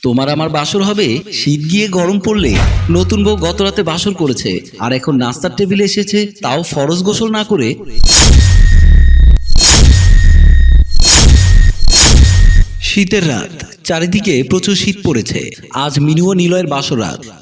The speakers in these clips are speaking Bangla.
তোমার আমার বাসর হবে? শীত গিয়ে গরম পড়লে নতুন বউ গত রাতে বাসর করেছে, আর এখন নাস্তার টেবিলে এসেছে, তাও ফরজ গোসল না করে। শীতের রাত। চারিদিকে প্রচুর শীত পড়েছে। আজ মিনু ও নিলয়ের বাসর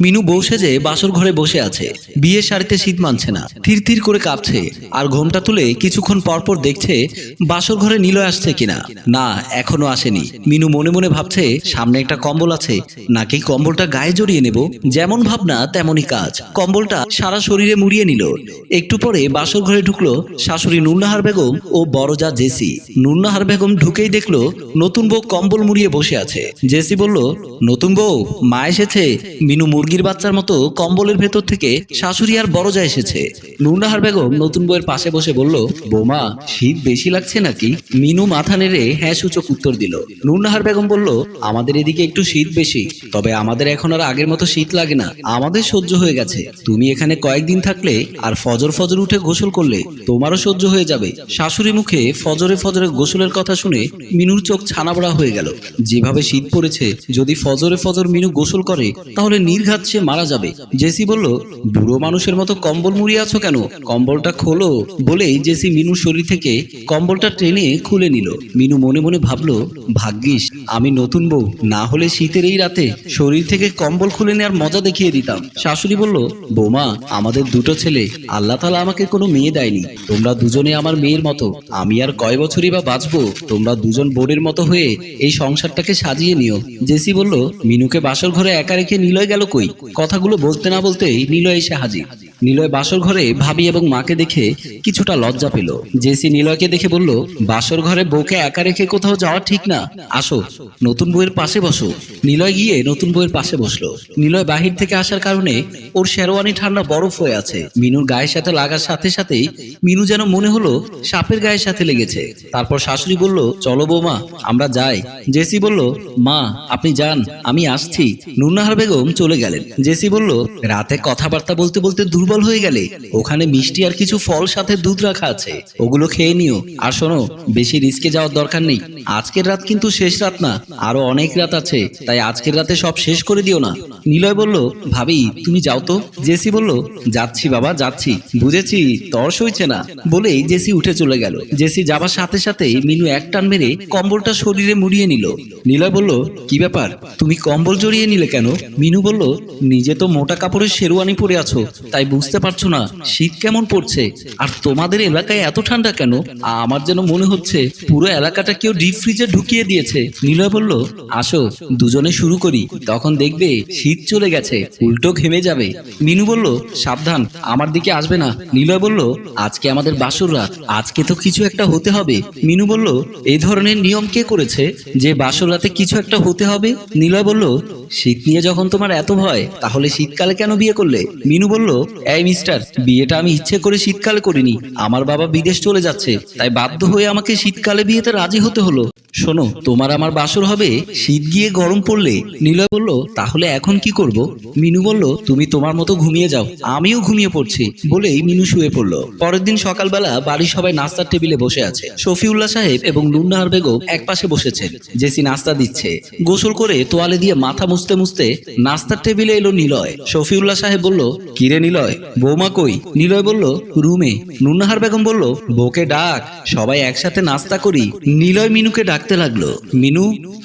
মিনু বউ সেজে বাসর ঘরে বসে আছে। বিয়ের শাড়িতে শীত মানছে না। থির থির করে কাঁপছে। আর ঘোমটা তুলে কিছুক্ষণ পরপর দেখছে বাসর ঘরে নিলয় আসছে কিনা। না, এখনও আসেনি। মিনু মনে মনে ভাবছে, সামনে একটা কম্বল আছে। নাকি কম্বলটা গায়ে জড়িয়ে নেব? যেমন ভাবনা, তেমনই কাজ। কম্বলটা সারা শরীরে মুড়িয়ে নিল। একটু পরে বাসর ঘরে ঢুকলো শাশুড়ি নুন্নাহার বেগম ও বড়জা জেসি। নুন্নাহার বেগম ঢুকেই দেখল নতুন বউ কম্বল মুড়িয়ে বসে আছে। জেসি বলল, নতুন বউ, মা এসেছে। মিনু মুরগির বাচ্চার মতো কম্বলের ভেতর থেকে শাশুড়ি আর বড়জা এসেছে। নুন্নাহার বেগম নতুন বউয়ের পাশে বসে বলল, বৌমা, শীত বেশি লাগছে নাকি? মিনু মাথা নেড়ে হ্যাঁ সূচক উত্তর দিল। নুন্নাহার বেগম বলল, আমাদের এদিকে একটু শীত বেশি, তবে আমাদের এখন আর আগের মতো শীত লাগে না। আমাদের সহ্য হয়ে গেছে। তুমি এখানে কয়েকদিন থাকলে আর ফজর ফজর উঠে গোসল করলে তোমারও সহ্য হয়ে যাবে। শাশুড়ি মুখে ফজরে ফজরে গোসলের কথা শুনে মিনুর চোখ ছানাবড়া হয়ে গেল। যেভাবে শীত পড়েছে। যদি ফজরে ফজর মিনু গোসল করে, তাহলে নির্ঘাত সে মারা যাবে। জেসি বলল, বুড়ো মানুষের মতো কম্বল মুড়িয়ে আছো কেন? কম্বলটা খোলো। বলেই জেসি মিনুর শরীর থেকে কম্বলটা টেনে খুলে নিল। মিনু মনে মনে ভাবলো, ভাগ্যিস, আমি নতুন বউ। না হলে শীতের এই রাতে শরীর থেকে কম্বল খুলে নেওয়ার মজা দেখিয়ে দিতাম। শাশুড়ি বলল, বৌমা, আমাদের দুটো ছেলে, আল্লাহ তালা আমাকে কোনো মেয়ে দেয়নি। তোমরা দুজনে আমার মেয়ের মতো। আমি আর কয় বছরই বা বাঁচবো? তোমরা দুজন বোনের মতো হয়ে এই সংসারটাকে সাজিয়ে নিও। জেসি বলল, মিনুকে বাসর ঘরে একা রেখে নিলয় গেল কই? কথাগুলো বলতে না বলতেই নিলয় এসে হাজির। নিলয় বাসর ঘরে ভাবি এবং মাকে দেখে কিছুটা লজ্জা পেল। জেসি নিলয়কে দেখে বলল, বাসর ঘরে বউকে একা রেখে কোথাও যাওয়া ঠিক না। আসো, নতুন বউয়ের পাশে বসো। নিলয় গিয়ে নতুন বউয়ের পাশে বসল। নিলয় বাহির থেকে আসার কারণে ওর শেরওয়ানি ঠান্ডা বরফ হয়ে আছে। মিনুর গায়ের সাথে লাগার সাথে সাথেই মিনু যেন মনে হলো সাপের গায়ের সাথে লেগেছে। তারপর শাশুড়ি বলল, চলো বৌমা, আমরা যাই। জেসি বলল, মা, আপনি যান, আমি আসছি। নুন্নাহার বেগম চলে গেলেন। জেসি বলল, রাতে কথাবার্তা বলতে বলতে দুর্বল হয়ে গেলে, ওখানে মিষ্টি আর কিছু ফল সাথে দুধ রাখা আছে। ওগুলো খেয়ে নিও। আর শোনো, বেশি রিস্কে যাওয়ার দরকার নেই। আজকের রাত কিন্তু শেষ রাত না। আরও অনেক রাত আছে, তাই আজকের রাতে সব শেষ করে দিও না। নিলয় বলল, ভাবি, তুমি যাও তো। জেসি বলল, যাচ্ছি বাবা, যাচ্ছি। বুঝেছি, তর সইছে না। বলেই জেসি উঠে চলে গেল। জেসি যাবার সাথে সাথে মিনু এক টান মেরে কম্বলটা শরীরে মুড়িয়ে নিল। নিলয় বলল, কি ব্যাপার? তুমি কম্বল জড়িয়ে নিলে কেন? মিনু বলল, নিজে তো মোটা কাপড়ের শেরওয়ানি পরে আছো, তাই বুঝতে পারছ না? শীত কেমন পড়ছে? আর তোমাদের এলাকায় এত ঠান্ডা কেন? আমার যেন মনে হচ্ছে পুরো এলাকাটা কেউ ডিপ ফ্রিজে ঢুকিয়ে দিয়েছে। নিলয় বলল, আসো, দুজনে শুরু করি। তখন দেখবে শীত চলে গেছে, উল্টো ঘেমে যাবে। মিনু বলল, সাবধান, আমার দিকে আসবে না। নিলয় বলল, আজকে আমাদের বাসর রাত, আজকে তো কিছু একটা হতে হবে। মিনু বলল এই ধরনের নিয়ম কে করেছে যে বাসর রাতে কিছু একটা হতে হবে? নিলয় বলল শীত নিয়ে যখন তোমার এত ভয়, তাহলে শীতকালে কেন বিয়ে করলে? মিনু বলল, এই মিস্টার, বিয়েটা আমি ইচ্ছে করে শীতকালে করিনি। আমার বাবা বিদেশ চলে যাচ্ছে, তাই বাধ্য হয়ে আমাকে শীতকালে বিয়েতে রাজি হতে হলো। শোনো তোমার আমার বাসর হবে শীত গিয়ে গরম পড়লে। নিলয় বলল তাহলে এখন কি করব? মিনু বলল তুমি তোমার মতো ঘুমিয়ে যাও আমিও ঘুমিয়ে পড়ছি বলেই মিনু শুয়ে পড়ল। পরের দিন সকালবেলা বাড়ির সবাই নাস্তার টেবিলে বসে আছে। শফিউল্লাহ সাহেব এবং নুন্নাহার বেগম এক পাশে বসেছেন। জেসি নাস্তা দিচ্ছে। গোসল করে তোয়ালে দিয়ে মাথা মুছতে মুছতে নাস্তার টেবিলে এলো নিলয়। শফিউল্লাহ সাহেব বলল কিরে নিলয় বৌমা কই? নিলয় বলল রুমে। নুন্নাহার বেগম বলল বউকে ডাক সবাই একসাথে নাস্তা করি। নিলয় মিনুকে ডাকতে লাগল। মিনু,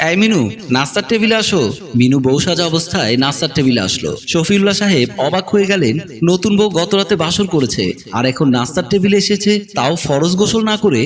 এই মিনু, নাস্তার টেবিলে আসো। মিনু বউ সাজা অবস্থায় নাস্তার টেবিলে আসলো। শফিউল্লাহ সাহেব অবাক হয়ে গেলেন, নতুন বউ গত রাতে বাসর করেছে, আর এখন নাস্তার টেবিলে এসেছে, তাও ফরজ গোসল না করে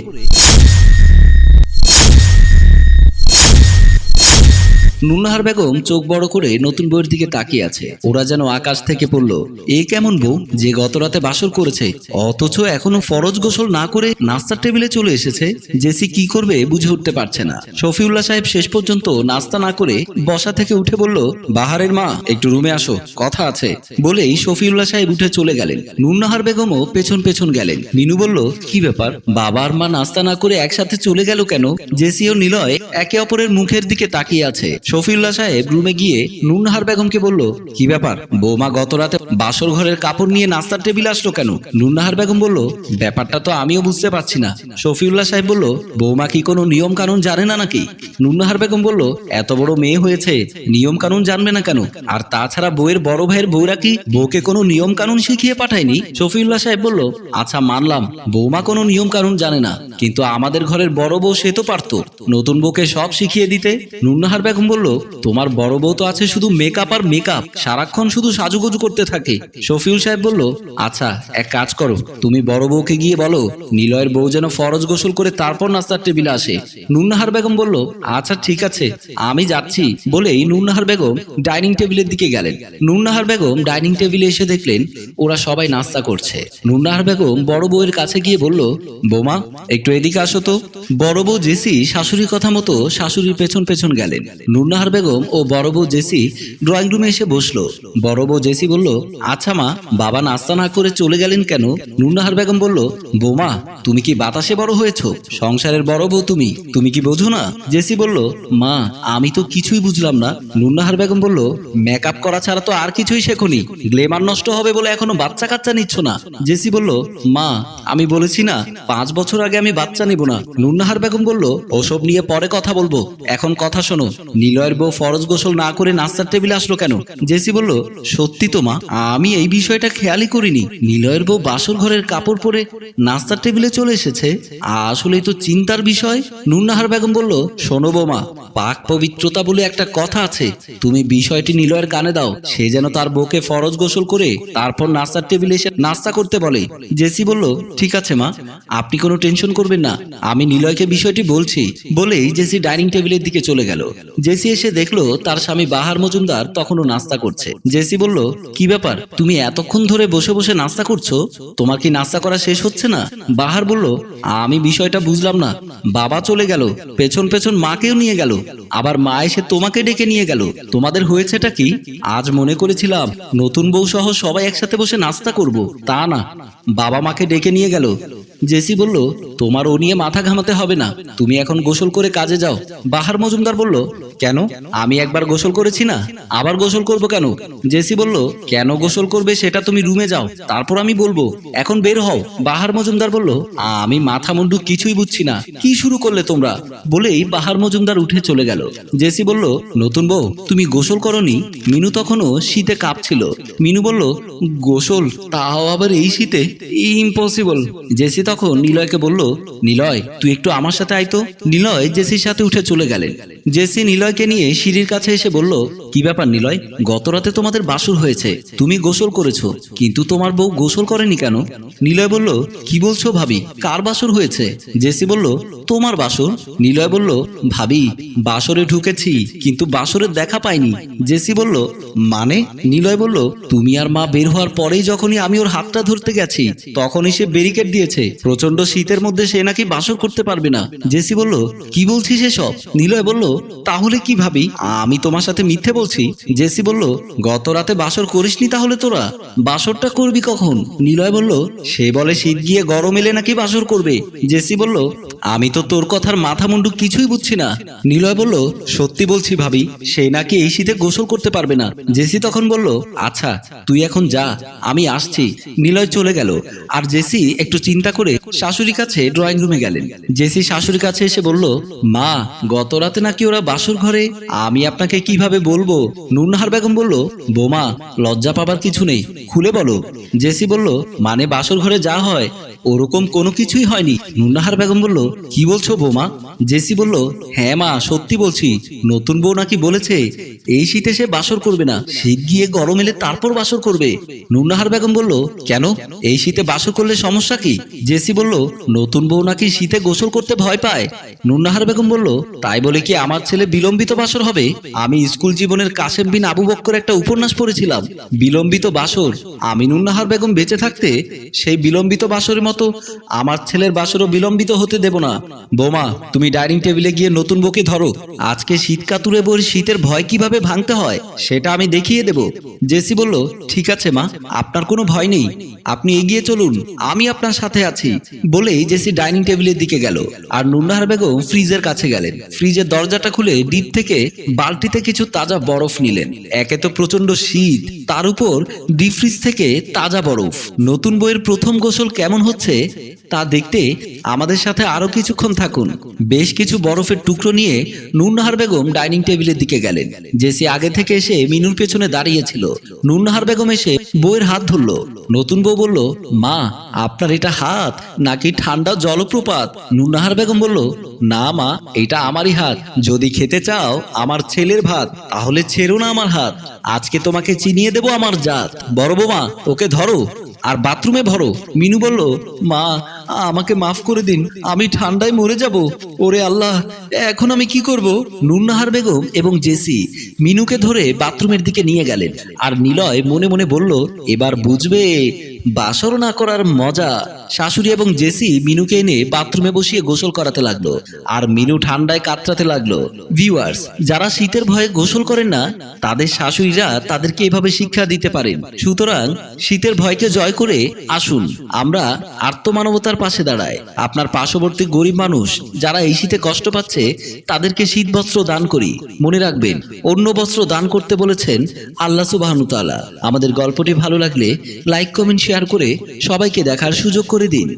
নুনহার বেগম চোখ বড় করে নতুন বউয়ের দিকে তাকিয়ে আছে। ওরা যেন আকাশ থেকে পড়ল। এ কেমন বউ? যে গত রাতে বাসর করেছে। অথচ এখনও ফরজ গোসল না করে নাস্তার টেবিলে চলে এসেছে। জেসি কি করবে বুঝে উঠতে পারছে না। শফিউল্লাহ সাহেব শেষ পর্যন্ত নাস্তা না করে বসা থেকে উঠে বলল, বাহারের মা, একটু রুমে আসো। কথা আছে। বলেই শফিউল্লাহ সাহেব উঠে চলে গেলেন। নুন্নাহার বেগমও পেছন পেছন গেলেন। মিনু বলল, কি ব্যাপার? বাবার মা নাস্তা না করে একসাথে চলে গেল কেন? জেসি ও নিলয় একে অপরের মুখের দিকে তাকিয়ে আছে। শফিউল্লাহ সাহেব রুমে গিয়ে নুনহার বেগমকে বলল, কি ব্যাপার? বৌমা গত রাতে বাসর ঘরের কাপড় নিয়ে নাস্তার টেবিল আসলো কেন? নুনহার বেগম বলল, ব্যাপারটা তো আমিও বুঝতে পারছি না। শফিউল্লাহ সাহেব বলল, বৌমা কি কোনো নিয়ম কানুন জানে না নাকি? নুনহার বেগম বলল, এত বড় মেয়ে হয়েছে নিয়ম কানুন জানবে না কেন? আর তাছাড়া বউয়ের বড় ভাইয়ের বউরা কি বউকে কোনো নিয়ম কানুন শিখিয়ে পাঠায়নি? শফিউল্লাহ সাহেব বলল আচ্ছা মানলাম, বৌমা কোনো নিয়ম কানুন জানে না, কিন্তু আমাদের ঘরের বড় বউ সে তো পারতো, নতুন বউকে সব শিখিয়ে দিতে? নুন্নাহার বেগম বলল তোমার বড় বউ তো আছে শুধু মেকআপ আর মেকআপ সারাক্ষণ শুধু সাজুগুজু করতে থাকে। শফিউল সাহেব বলল আচ্ছা এক কাজ করো। তুমি বড় বউকে গিয়ে বলো, নিলয়ের বউ যেন ফরজ গোসল করে তারপর নাস্তার টেবিলে আসে। নুন্নাহার বেগম বলল আচ্ছা ঠিক আছে, আমি যাচ্ছি। বলেই নুন্নাহার বেগম ডাইনিং টেবিলের দিকে গেলেন। নুন্নাহার বেগম ডাইনিং টেবিলে এসে দেখলেন, ওরা সবাই নাস্তা করছে। নুন্নাহার বেগম বড় বউয়ের কাছে গিয়ে বলল, বোমা, একটু এদিকে আসো তো। বড় বউ জেসি শাশুড়ির কথা মতো শাশুড়ির পেছন পেছন গেলেন। নুন্নাহার বেগম ও বড় বউ জেসি ড্রয়িং রুমে এসে বসল। বড় বউ জেসি বলল আচ্ছা মা, বাবা নাস্তা না করে চলে গেলেন কেন? নুন্নাহার বেগম বলল, বৌমা, তুমি কি বাতাসে বড় হয়েছো? সংসারের বড় বউ তুমি তুমি কি বোঝো না? জেসি বলল, মা, আমি তো কিছুই বুঝলাম না। নুন্নাহার বেগম বলল, মেকআপ করা ছাড়া তো আর কিছুই শেখনি। গ্লেমার নষ্ট হবে বলে এখনও বাচ্চা কাচ্চা নিচ্ছ না। জেসি বলল, মা, আমি বলেছি না, পাঁচ বছর আগে আমি বাচ্চা নিব না। নুন্নাহার বেগম বলল, ওসব নিয়ে পরে কথা বলব। এখন কথা শোনো। নিলয়ের বউ ফরজ গোসল না করে নাস্তার টেবিলে আসলো কেন? জেসি বলল, সত্যি তো মা, আমি এই বিষয়টা খেয়ালই করিনি। নিলয়ের বউ বাসর ঘরের কাপড় পরে নাস্তার টেবিলে চলে এসেছে। আসলেই তো চিন্তার বিষয়। নুন্নাহার বেগম বলল, শোনো বৌমা, পাক পবিত্রতা বলে একটা কথা আছে। তুমি বিষয়টি নিলয়ের কানে দাও। সে যেন তার বউকে ফরজ গোসল করে তারপর নাস্তার টেবিলে এসে নাস্তা করতে বলে। জেসি বলল, ঠিক আছে মা, আপনি কোনো টেনশন করবেন না। আমি নিলয়কে বিষয়টি বলছি। বলেই জেসি ডাইনিং টেবিলের দিকে চলে গেল। জেসি এসে দেখল তার স্বামী বাহার মজুমদার তখনও নাস্তা করছে। জেসি বলল, কি ব্যাপার? তুমি এতক্ষণ ধরে বসে বসে নাস্তা করছ? তোমার কি নাস্তা করা শেষ হচ্ছে না? বাহার বলল, আমি বিষয়টা বুঝলাম না। বাবা চলে গেল, পেছন পেছন মাকেও নিয়ে গেল, আবার মা এসে তোমাকে ডেকে নিয়ে গেল। তোমাদের হয়েছেটা কি? আজ মনে করেছিলাম, নতুন বউ সহ সবাই একসাথে বসে নাস্তা করব। তা না, বাবা মাকে ডেকে নিয়ে গেল। জেসি বলল তোমার ও নিয়ে মাথা ঘামাতে হবে না। তুমি এখন গোসল করে কাজে যাও। বাহার মজুমদার বলল কেন? আমি একবার গোসল করেছি না। আবার গোসল করব কেন? জেসি বলল কেন গোসল করবে সেটা তুমি রুমে যাও। তারপর আমি বলব এখন বের হও। বাহার মজুমদার বলল আমি মাথা মুন্ডু কিছুই বুঝছি না। কি শুরু করলে তোমরা? বলেই বাহার মজুমদার উঠে চলে গেল। জেসি বলল নতুন বউ তুমি গোসল করনি? মিনু তখনও শীতে কাঁপছিল। মিনু বলল গোসল? তাও আবার এই শীতে? ইম্পসিবল জেসি তখন নিলয়কে বলল, নিলয়, তুই একটু আমার সাথে আইতো নিলয় জেসির সাথে উঠে চলে গেলেন। জেসি নিলয়কে নিয়ে সিঁড়ির কাছে এসে বলল, কি ব্যাপার নিলয়? গত রাতে তোমাদের বাসর হয়েছে। তুমি গোসল করেছ, কিন্তু তোমার বউ গোসল করেনি কেন? নিলয় বলল, কি বলছো ভাবি? কার বাসর হয়েছে? জেসি বলল, তোমার বাসর? নিলয় বলল, ভাবি, বাসরে ঢুকেছি, কিন্তু বাসরের দেখা পাইনি। জেসি বলল মানে? নিলয় বলল, তুমি আর মা বের হওয়ার পরেই যখনই আমি ওর হাতটা ধরতে গেছি, তখনই সে ব্যারিকেড দিয়েছে। প্রচণ্ড শীতের মধ্যে সে নাকি বাসর করতে পারবে না। জেসি বলল, কি বলছিস এসব? নিলয় বলল, তাহলে কি ভাবি? আমি তোমার সাথে মিথ্যে বলছি। জেসি বলল, গত রাতে বাসর করিসনি তাহলে তোরা? বাসরটা করবি কখন? নিলয় বলল, সে বলে শীত গিয়ে গরম এলে নাকি বাসর করবে। জেসি বলল আমি তো তোর কথার মাথা মুন্ডু কিছুই বুঝছি না। নিলয় বলল, সত্যি বলছি ভাবি, সে নাকি এই শীতে গোসল করতে পারবে না। জেসি তখন বলল আচ্ছা তুই এখন যা, আমি আসছি। নিলয় চলে গেল। আর জেসি একটু চিন্তা করে শাশুড়ির কাছে ড্রয়িং রুমে গেলেন। জেসি শাশুড়ির কাছে এসে বলল, মা, গত রাতে নাকি ওরা বাসর ঘরে? আমি আপনাকে কীভাবে বলব? নুনহার বেগম বলল, বোমা, লজ্জা পাবার কিছু নেই। খুলে বলো। জেসি বলল মানে বাসর ঘরে যা হয়, ওরকম কোনো কিছুই হয়নি। নুন্নাহার বেগম বলল, কি বলছো বৌমা? জেসি বলল হ্যাঁ মা, সত্যি বলছি। নতুন বউ নাকি বলেছে, এই শীতে সে বাসর করবে না। শীত গিয়ে গরম এলে তারপর বাসর করবে। নুনাহার বেগম বলল, কেন? এই শীতে বাসর করলে সমস্যা কি? জেসি বলল, নতুন বউ নাকি শীতে গোসল করতে ভয় পায়? নুনাহার বেগম বলল, তাই বলে কি আমার ছেলে বিলম্বিত বাসর হবে? আমি স্কুল জীবনের কাশেম বিন আবু বক্কর একটা উপন্যাস পড়েছিলাম। বিলম্বিত বাসর। আমি নুন্নাহার বেগম বেঁচে থাকতে সেই বিলম্বিত বাসরের মতো আমার ছেলের বাসরও বিলম্বিত হতে দেব না। বোমা, তুমি ডাইনিং টেবিলে গিয়ে নতুন বউকে ধরো। আজকে শীত কাতুরে বউর শীতের ভয় কীভাবে ভাঙতে হয়, সেটা আমি দেখিয়ে দেব। জেসি বলল, ঠিক আছে মা, আপনার কোনো ভয় নেই। আপনি এগিয়ে চলুন, আমি আপনার সাথে আছি। বলেই জেসি ডাইনিং টেবিলের দিকে গেল। আর নুন্নাহার বেগম ফ্রিজের কাছে গেলেন। ফ্রিজের দরজাটা খুলে ডিপ থেকে বালতিতে কিছু তাজা বরফ নিলেন। একে তো প্রচণ্ড শীত, তার উপর ডিপ ফ্রিজ থেকে তাজা বরফ। নতুন বইয়ের প্রথম গোসল কেমন হচ্ছে, তা দেখতে আমাদের সাথে আরও কিছুক্ষণ থাকুন। বেশ কিছু বরফের টুকরো নিয়ে নুননাহার বেগম ডাইনিং টেবিলের দিকে গেলেন জেসি আগে থেকে এসে মিনুর পেছনে দাঁড়িয়েছিল। নুননাহার বেগম এসে বউয়ের হাত ধরলো। নতুন বউ বলল, মা, আপনার এটা হাত, নাকি ঠান্ডা জলপ্রপাত? নুননাহার বেগম বলল, না মা, এটা আমারই হাত। যদি খেতে চাও, আমার ছেলের ভাত, তাহলে ছেড়ো না আমার হাত। আজকে তোমাকে চিনিয়ে দেবো আমার জাত। বড় বৌমা, ওকে ধরো, আর বাথরুমে ভরো। মিনু বলল, মা আমাকে মাফ করে দিন আমি ঠান্ডায় মরে যাব। ওরে আল্লাহ এখন আমি কি করব? নুন্নাহার বেগম এবং জেসি মিনুকে ধরে বাথরুমের দিকে নিয়ে গেলেন। আর নিলয় মনে মনে বলল, এবার বুঝবে বাসর না করার মজা। শাশুড়ি এবং জেসি মিনুকে এনে বাথরুমে বসিয়ে গোসল করাতে লাগল। আর মিনু ঠান্ডায় কাতরাতে লাগল। ভিউয়ার্স, যারা শীতের ভয়ে গোসল করেন না, তাদের শাশুড়িরা তাদেরকে এভাবে শিক্ষা দিতে পারেন। সুতরাং শীতের ভয়কে জয় করে আসুন। আমরা আত্মমানবতার পাশে দাঁড়াই। আপনার পার্শ্ববর্তী গরিব মানুষ যারা এই শীতে কষ্ট পাচ্ছে তাদেরকে শীত বস্ত্র দান করি। মনে রাখবেন, অন্য বস্ত্র দান করতে বলেছেন আল্লাহ সুবাহনুতালা আমাদের গল্পটি ভালো লাগলে লাইক, কমেন্ট, শেয়ার করে সবাইকে দেখার সুযোগ করে দিন।